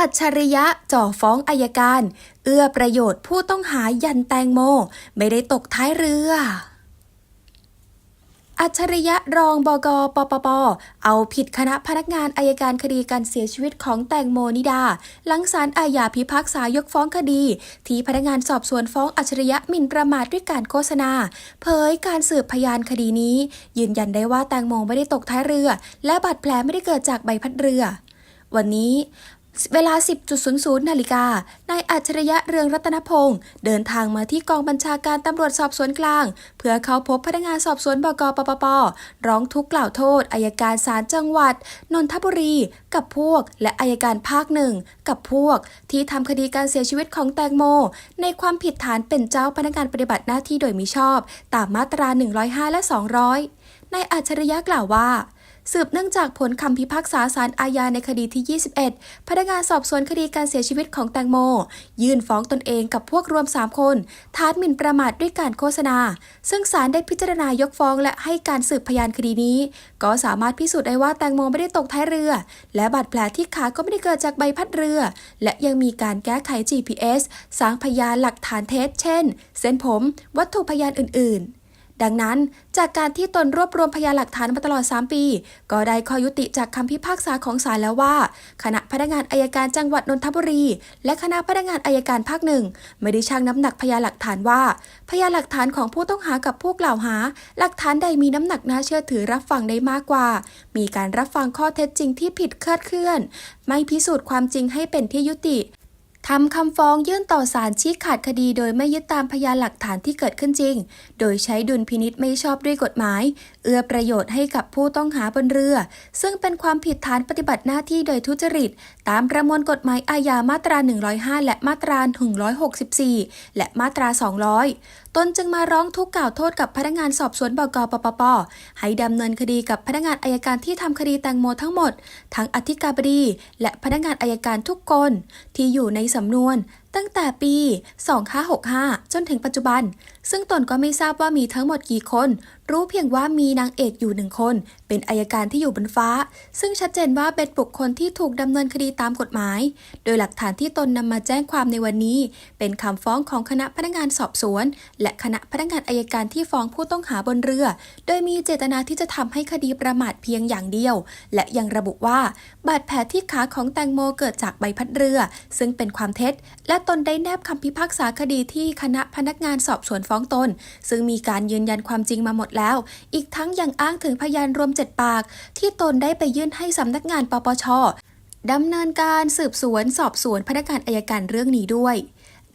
อัจฉริยะจ่อฟ้องอายการ เอื้อประโยชน์ผู้ต้องหายันแตงโม ไม่ได้ตกท้ายเรืออัจฉริยะรองบกปปป เอาผิดคณะพนักงานอายการคดีการเสียชีวิตของแตงโมนิดา หลังศาลอาญาพิพากษายกฟ้องคดี ที่พนักงานสอบสวนฟ้องอัจฉริยะหมิ่นประมาทด้วยการโฆษณา เผยการสืบพยานคดีนี้ ยืนยันได้ว่าแตงโมไม่ได้ตกท้ายเรือ และบาดแผลไม่ได้เกิดจากใบพัดเรือวันนี้ เวลา 10.00 นาฬิกา นายอัจฉริยะเรืองรัตนพงศ์เดินทางมาที่กองบัญชาการตำรวจสอบสวนกลาง เพื่อเข้าพบพนักงานสอบสวนบกปปป ร้องทุกข์กล่าวโทษอายการศาลจังหวัด นนทบุรี กับพวก และอายการภาคหนึ่ง กับพวก ที่ทำคดีการเสียชีวิตของแตงโม ในความผิดฐานเป็นเจ้าพนักงานปฏิบัติหน้าที่โดยมิชอบ ตามมาตรา 105 และ 200 นายอัจฉริยะกล่าวว่า สืบเนื่องจากผลคำพิพากษาสารอาญาในคดีที่ 21 พนักงานสอบสวนคดีการเสียชีวิตของแตงโม ยื่นฟ้องตนเองกับพวกรวม 3 คนฐานหมิ่นประมาทด้วยการโฆษณา ซึ่งศาลได้พิจารณายกฟ้องและให้การสืบพยานคดีนี้ ก็สามารถพิสูจน์ได้ว่าแตงโมไม่ได้ตกท้ายเรือ และบาดแผลที่ขาก็ไม่ได้เกิดจากใบพัดเรือ และยังมีการแก้ไข GPS สร้างพยานหลักฐานเท็จเช่น เส้นผม วัตถุพยานอื่น ๆ ดังนั้น จากการที่ตนรวบรวมพยานหลักฐานมาตลอด 3 ปี ก็ได้ข้อยุติจากคำพิพากษาของศาลแล้วว่า คณะพนักงานอายการจังหวัดนนทบุรี และคณะพนักงานอายการภาคหนึ่งไม่ได้ชั่งน้ำหนักพยานหลักฐานว่า พยานหลักฐานของผู้ต้องหากับผู้กล่าวหา หลักฐานใดมีน้ำหนักน่าเชื่อถือรับฟังได้มากกว่า มีการรับฟังข้อเท็จจริงที่ผิดคาดเคลื่อน ไม่พิสูจน์ความจริงให้เป็นที่ยุติ ทำคำฟ้องยื่นต่อศาลชี้ขาดคดีโดยไม่ยึดตามพยานหลักฐานที่เกิดขึ้นจริง โดยใช้ดุลพินิษไม่ชอบด้วยกฎหมาย เอื้อประโยชน์ให้กับผู้ต้องหาบนเรือ ซึ่งเป็นความผิดฐานปฏิบัติหน้าที่โดยทุจริต ตามประมวลกฎหมายอาญามาตรา 105 และมาตรา 164 และมาตรา 200 ตนจึงมาร้องทุกข์กล่าวโทษกับพนักงานสอบสวนบกปปป ให้ดำเนินคดีกับพนักงานอายการที่ทำคดีแตงโมทั้งหมด ทั้งอธิการบดี และพนักงานอายการทุกคนที่อยู่ในสำนวนตั้งแต่ปี 2565 จนถึงปัจจุบัน ซึ่งตนก็ไม่ทราบว่ามีทั้งหมดกี่คน รู้เพียงว่ามีนางเอกอยู่หนึ่งคน เป็นอายการที่อยู่บนฟ้า ซึ่งชัดเจนว่าเป็นบุคคลที่ถูกดำเนินคดีตามกฎหมาย โดยหลักฐานที่ตนนำมาแจ้งความในวันนี้ เป็นคำฟ้องของคณะพนักงานสอบสวน และคณะพนักงานอายการที่ฟ้องผู้ต้องหาบนเรือ โดยมีเจตนาที่จะทำให้คดีประมาทเพียงอย่างเดียว และยังระบุว่า บาดแผลที่ขาของแตงโมเกิดจากใบพัดเรือ ซึ่งเป็นความเท็จและตนได้แนบคำพิพากษาคดีที่คณะพนักงานสอบสวนฟ้องตน ซึ่งมีการยืนยันความจริงมาหมดแล้ว อีกทั้งยังอ้างถึงพยานรวมเจ็ดปาก ที่ตนได้ไปยื่นให้สำนักงานปปชดำเนินการสืบสวนสอบสวนพนักงานอายการเรื่องนี้ด้วย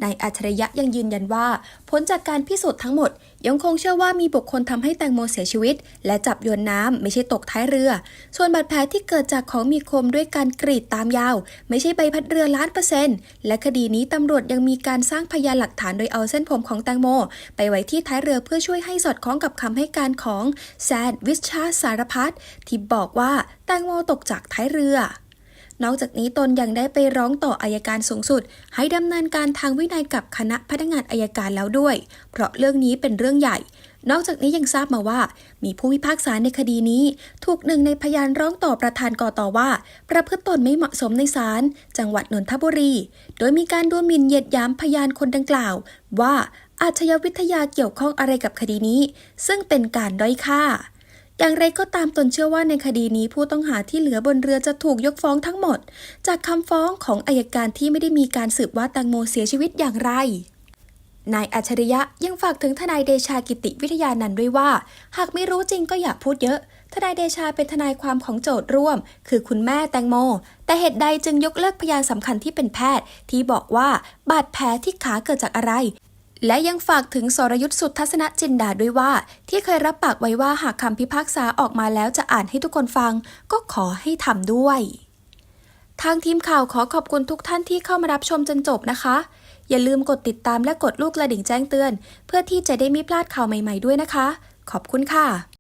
นายอัจฉริยะยังยืนยันว่า ผลจากการพิสูจน์ทั้งหมด ยังคงเชื่อว่ามีบุคคลทำให้แตงโมเสียชีวิต และจับโยนน้ำไม่ใช่ตกท้ายเรือ ส่วนบาดแผลที่เกิดจากของมีคมด้วยการกรีดตามยาว ไม่ใช่ใบพัดเรือล้านเปอร์เซ็นต์และคดีนี้ตำรวจยังมีการสร้างพยานหลักฐานโดยเอาเส้นผมของแตงโม ไปไว้ที่ท้ายเรือเพื่อช่วยให้สอดคล้องกับคำให้การของแซนวิชาสารพัดที่บอกว่าแตงโมตกจากท้ายเรือ นอกจากนี้ตนยังได้ไปร้องต่ออายการสูงสุด ให้ดำเนินการทางวินัยกับคณะพนักงานอายการแล้วด้วย เพราะเรื่องนี้เป็นเรื่องใหญ่ นอกจากนี้ยังทราบมาว่า มีผู้พิพากษาในคดีนี้ ถูกหนึ่งในพยานร้องต่อประธานกอต่อว่า ประพฤติตนไม่เหมาะสมในศาลจังหวัดนนทบุรี โดยมีการดูหมิ่นเหยียดยามพยานคนดังกล่าว ว่าอาชญาวิทยาเกี่ยวข้องอะไรกับคดีนี้ ซึ่งเป็นการด้อยค่า อย่างไรก็ตามตนเชื่อว่าในคดีนี้ผู้ต้องหาที่เหลือบนเรือจะถูกยกฟ้องทั้งหมด จากคำฟ้องของอายการที่ไม่ได้มีการสืบว่าแตงโมเสียชีวิตอย่างไรนายอัจฉริยะยังฝากถึงทนายเดชากิติวิทยานันท์ด้วยว่า หากไม่รู้จริงก็อย่าพูดเยอะ ทนายเดชาเป็นทนายความของโจทย์ร่วม คือคุณแม่แตงโม แต่เหตุใดจึงยกเลิกพยานสำคัญที่เป็นแพทย์ ที่บอกว่าบาดแผลที่ขาเกิดจากอะไร และยังฝากถึงสรยุทธสุทัศนจินดาด้วยว่า ที่เคยรับปากไว้ว่าหากคำพิพากษาออกมาแล้วจะอ่านให้ทุกคนฟัง ก็ขอให้ทำด้วย ทางทีมข่าวขอขอบคุณทุกท่านที่เข้ามารับชมจนจบนะคะ อย่าลืมกดติดตามและกดลูกกระดิ่งแจ้งเตือน เพื่อที่จะได้ไม่พลาดข่าวใหม่ ๆด้วยนะคะ ขอบคุณค่ะ